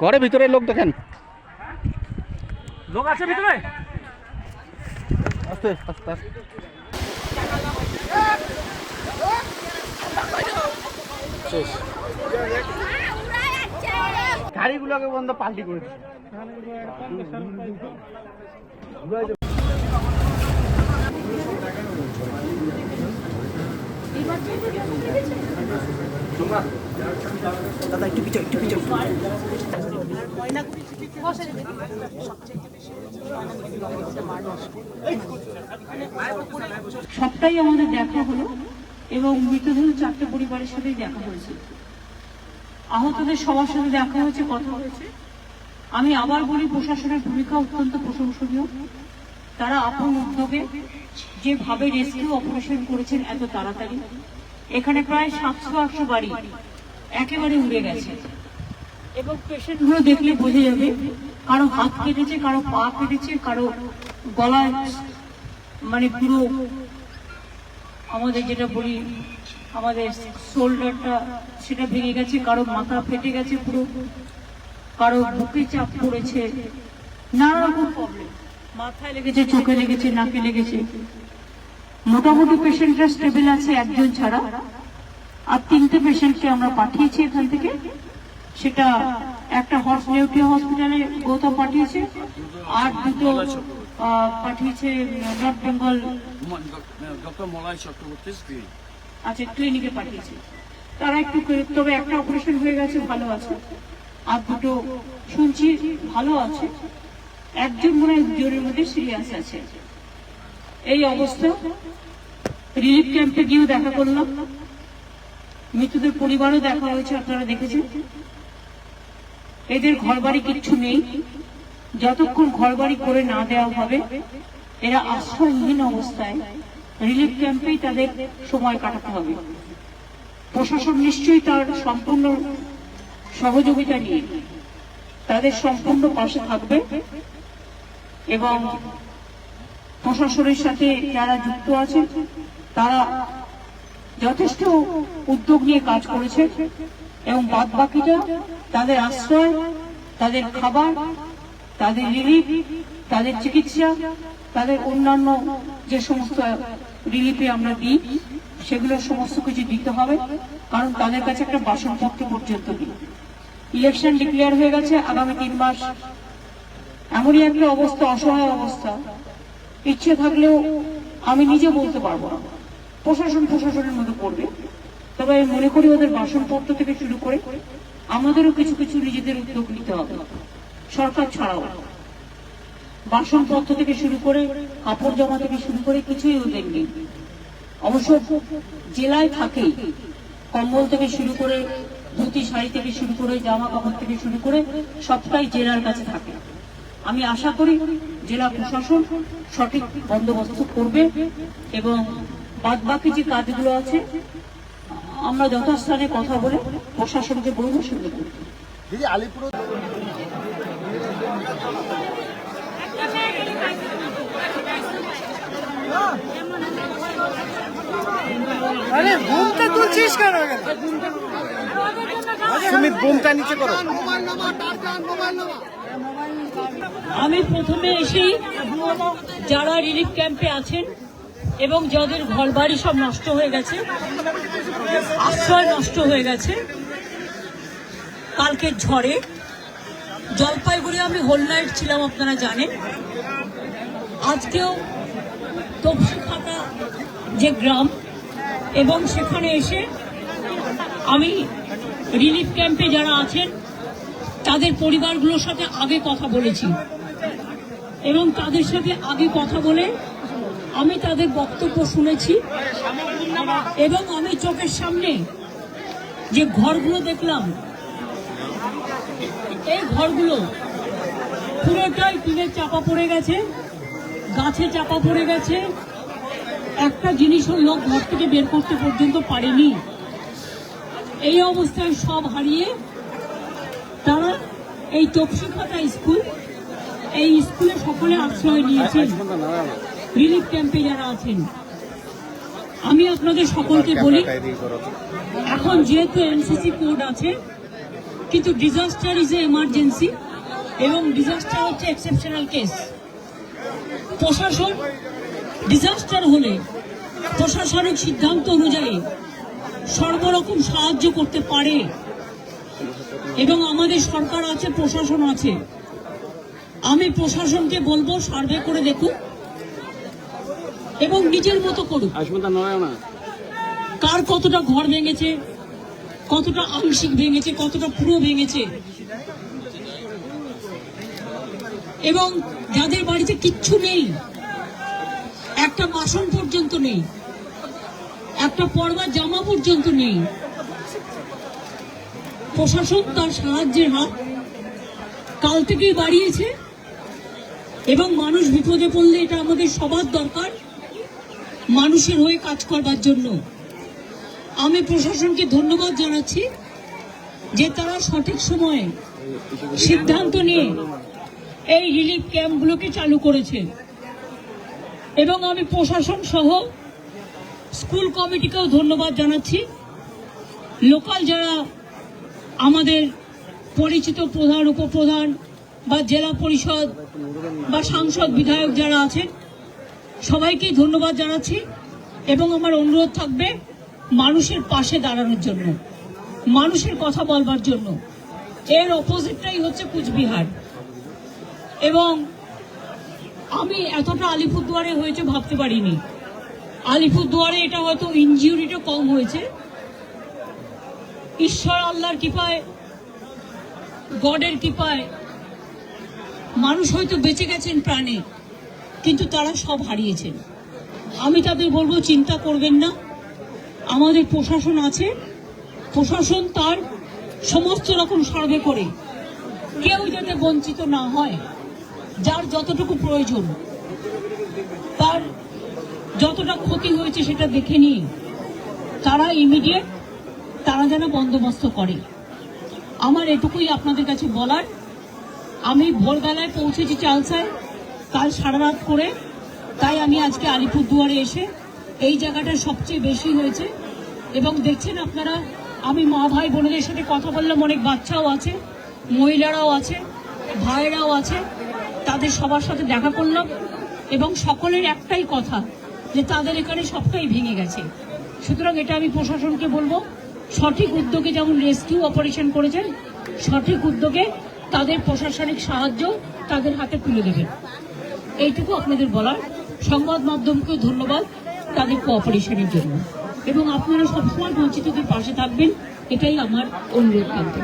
ঘরে ভিতরে লোক দেখেন। লোক আছে ভিতরে? আস্তে আস্তে আস্তে। শেষ। গাড়িগুলোকে বন্ধ পাল্টি করে দিচ্ছে। সবটাই আমাদের দেখা হলো এবং মৃতদেহ চারটে পরিবারের সাথেই দেখা হয়েছে। আহতদের সবার সাথে দেখা হয়েছে, কথা হয়েছে। আমি আবার বলি, প্রশাসনের ভূমিকা অত্যন্ত প্রশংসনীয়। তারা আপন উদ্যোগে যেভাবে রেস্কিউ অপারেশন করেছেন এত তাড়াতাড়ি, এখানে প্রায় সাতশো আটশো বাড়ি একেবারে উড়ে গেছে। এবং পেশেন্টগুলো দেখলে বোঝা যাবে কারও হাত কেটেছে, কারও পা কেটেছে, কারও গলায় মানে পুরো আমাদের যেটা বলি, আমাদের শোল্ডারটা সেটা ভেঙে গেছে, কারও মাথা ফেটে গেছে পুরো, কারও বুকে চাপ পড়েছে, নানা রকম প্রবলেম মাথায় লেগেছে, চোখে লেগেছে, নাকে লেগেছে। মোটামুটি পেশেন্টরা স্টেবল আছে একজন ছাড়া। আর তিনটে পেশেন্টকে আমরা পাঠিয়েছি এখান থেকে। সেটা একটা হর্স নেউটিয়া হসপিটালে গৌতম পাঠিয়েছে আর দুটো পাঠিয়েছে নর্থ বেঙ্গল ডক্টর মলয় চক্রবর্তী আচ্ছা ক্লিনিকে পাঠিয়েছে। তারা একটু তবে একটা অপারেশন হয়ে গেছে ভালো আছে। আর দুটো শুনছি ভালো আছে। একজন মনে হয় জোরের মধ্যে সিরিয়াস আছে। এই অবস্থা। রিলিফ ক্যাম্পে গিয়েও দেখা করলাম। মৃতদের পরিবারও দেখা হয়েছে আপনারা দেখেছেন। এদের ঘরবাড়ি কিচ্ছু নেই। যতক্ষণ ঘরবাড়ি করে না দেওয়া হবে, এরা আশ্রয়হীন অবস্থায় রিলিফ ক্যাম্পেই তাদের সময় কাটাতে হবে। প্রশাসন নিশ্চয়ই তার সম্পূর্ণ সহযোগিতা নিয়ে তাদের সম্পূর্ণ পাশে থাকবে এবং প্রশাসনের সাথে যারা যুক্ত আছে তারা যথেষ্ট উদ্যোগ নিয়ে কাজ করেছে। এবং বাদ বাকিটা তাদের আশ্রয়, তাদের খাবার, তাদের রিলিফ তাদের চিকিৎসা, তাদের অন্যান্য যে সমস্ত রিলিফে আমরা দিই, সেগুলো সমস্ত কিছু দিতে হবে, কারণ তাদের কাছে একটা বাসনপত্র পর্যন্ত নেই। ইলেকশন ডিক্লেয়ার হয়ে গেছে, আগামী তিন মাস। এমনই একটা অবস্থা, অসহায় অবস্থা। ইচ্ছে থাকলেও আমি নিজে বলতে পারব না। প্রশাসন প্রশাসনের মতো করবে তবে আমি মনে করি ওদের বাসনপত্র থেকে শুরু করে আমাদেরও কিছু কিছু নিজেদের উদ্যোগ নিতে হবে। সরকার ছাড়াও। বাসনপত্র থেকে শুরু করে, কাপড় জামা থেকে শুরু করে কিছুই ওদের নেই। অবশ্য জেলায় থাকেই কম্বল থেকে শুরু করে, ধুতি, শাড়ি থেকে শুরু করে জামা কাপড় থেকে শুরু করে সবটাই জেলার কাছে থাকে। আমি আশা করি জেলা প্রশাসন সঠিক বন্দোবস্ত করবে এবং বাদ বাকি যে কাজগুলো আছে আমরা যথাস্থানে কথা বলে প্রশাসনকে বলব। দিদি আলিপুর আরে ঘুমটা তুলছিস কেন বুমটা নিচে করো আমি প্রথমে এসেই যারা রিলিফ ক্যাম্পে আছেন এবং যাদের ঘরবাড়ি সব নষ্ট হয়ে গেছে, আশ্রয় নষ্ট হয়ে গেছে, কালকের ঝড়ে জলপাইগুড়ি আমি হোল নাইট ছিলাম, আপনারা জানেন। আজকেও তপসিখাতা যে গ্রাম, এবং সেখানে এসে আমি রিলিফ ক্যাম্পে যারা আছেন, তাদের পরিবারগুলোর সাথে আগে কথা বলেছি। এবং তাদের সাথে আগে কথা বলে আমি তাদের বক্তব্য শুনেছি এবং আমি চোখের সামনে যে ঘরগুলো দেখলাম, এই ঘরগুলো পুরোটাই টিনের চাপা পড়ে গেছে, গাছে চাপা পড়ে গেছে। একটা জিনিসও লোক ঘর থেকে বের করতে পর্যন্ত পারেনি। এই অবস্থায় সব হারিয়ে তারা এই তপসিখাতা স্কুল, এই স্কুলে সকলে আশ্রয় নিয়েছেন। রিলিফ ক্যাম্পে যারা আছেন আমি আপনাদের সকলকে বলি এখন যেহেতু এনসিসি কোড আছে কিন্তু ডিজাস্টার ইজ এ এমার্জেন্সি এবং ডিজাস্টার হচ্ছে এক্সেপশনাল কেস প্রশাসন ডিজাস্টার হলে প্রশাসনিক সিদ্ধান্ত অনুযায়ী সর্বরকম সাহায্য করতে পারে। এবং আমাদের সরকার আছে প্রশাসন আছে। আমি প্রশাসনকে বলব সার্ভে করে দেখুক এবং নিজের মতো করুক। কার কতটা ঘর ভেঙেছে কতটা আংশিক ভেঙেছে কতটা পুরো ভেঙেছে? এবং যাদের বাড়িতে কিচ্ছু নেই একটা বাসন পর্যন্ত নেই একটা পরবার জামা পর্যন্ত নেই প্রশাসন তার সাহায্যের হাত কাল থেকেই বাড়িয়েছে এবং মানুষ বিপদে পড়লে এটা আমাদের সবার দরকার। মানুষের হয়ে কাজ করবার জন্য। আমি প্রশাসনকে ধন্যবাদ জানাচ্ছি যে তারা সঠিক সময়ে সিদ্ধান্ত নিয়ে এই রিলিফ ক্যাম্পগুলোকে চালু করেছে। এবং আমি প্রশাসন সহ স্কুল কমিটিকেও ধন্যবাদ জানাচ্ছি। লোকাল যারা আমাদের পরিচিত প্রধান, উপপ্রধান বা জেলা পরিষদ বা সাংসদ, বিধায়ক যারা আছেন সবাইকেই ধন্যবাদ জানাচ্ছি এবং আমার অনুরোধ থাকবে মানুষের পাশে দাঁড়ানোর জন্য, মানুষের কথা বলবার জন্য। এর অপোজিটটাই হচ্ছে কুচবিহার। এবং আমি এতটা আলিপুরদুয়ারে হয়েছে ভাবতে পারিনি। আলিপুরদুয়ারে এটা হয়তো ইনজিউরিটা কম হয়েছে। ঈশ্বর আল্লাহর কৃপায়, গডের কৃপায় মানুষ হয়তো বেঁচে গেছেন প্রাণে। কিন্তু তারা সব হারিয়েছেন। আমি তাদের বলব, চিন্তা করবেন না। আমাদের প্রশাসন আছে। প্রশাসন তার সমস্ত রকম সার্ভে করে। কেউ যাতে বঞ্চিত না হয়, যার যতটুকু প্রয়োজন, তার যতটা ক্ষতি হয়েছে সেটা দেখে নিয়ে তারা ইমিডিয়েট তারা যেন বন্দোবস্ত করে। আমার এটুকুই আপনাদের কাছে বলার। আমি ভোরবেলায় পৌঁছেছি চালসায়। কাল সারা রাত করে তাই আমি আজকে আলিপুরদুয়ারে এসে এই জায়গাটা সবচেয়ে বেশি হয়েছে। এবং দেখছেন আপনারা, আমি মা ভাই বোনদের সাথে কথা বললাম, অনেক বাচ্চাও আছে, মহিলারাও আছে, ভাইয়েরাও আছে, তাদের সবার সাথে দেখা করলাম এবং সকলের একটাই কথা যে তাদের এখানে সবটাই ভেঙে গেছে। সুতরাং এটা আমি প্রশাসনকে বলব, সঠিক উদ্যোগে যেমন রেস্কিউ অপারেশন করেছেন, সঠিক উদ্যোগে তাদের প্রশাসনিক সাহায্য তাদের হাতে তুলে দেবেন। এইটুকু আপনাদের বলার সংবাদ মাধ্যমকেও ধন্যবাদ তাদের কোঅপারেশনের জন্য এবং আপনারা সবসময় বঞ্চিতদের পাশে থাকবেন এটাই আমার অনুরোধ থাকবে